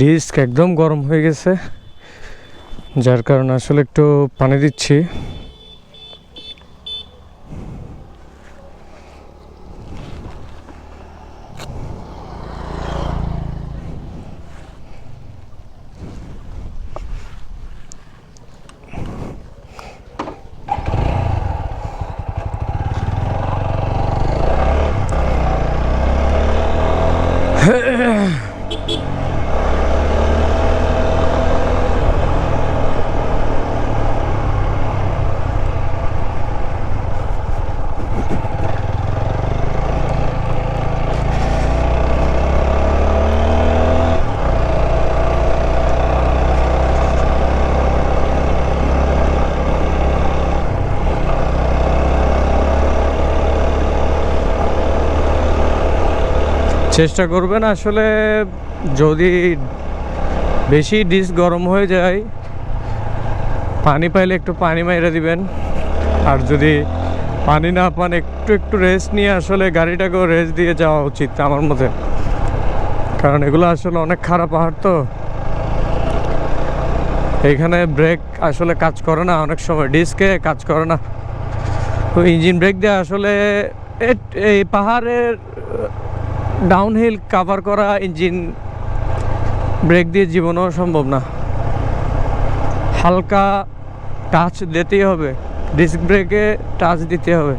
Disk একদম গরম হয়ে গেছে যার কারণে আসলে একটু পানি দিচ্ছি। চেষ্টা করবেন আসলে যদি বেশি ডিস গরম হয়ে যায়, পানি পাইলে একটু পানি মাইরে দিবেন। আর যদি পানি না পান, একটু একটু রেস্ট নিয়ে আসলে গাড়িটাকেও রেস্ট দিয়ে যাওয়া উচিত আমার মতে। কারণ এগুলো আসলে অনেক খারাপ পাহাড় তো। এইখানে ব্রেক আসলে কাজ করে না, অনেক সময় ডিস্কে কাজ করে না। তো ইঞ্জিন ব্রেক দিয়ে আসলে এই পাহাড়ের ডাউনহিল কাভার করা ইঞ্জিন ব্রেক দিয়ে জীবনও সম্ভব না। হালকা টাচ দিতেই হবে ডিস্ক ব্রেকে টাচ দিতে হবে।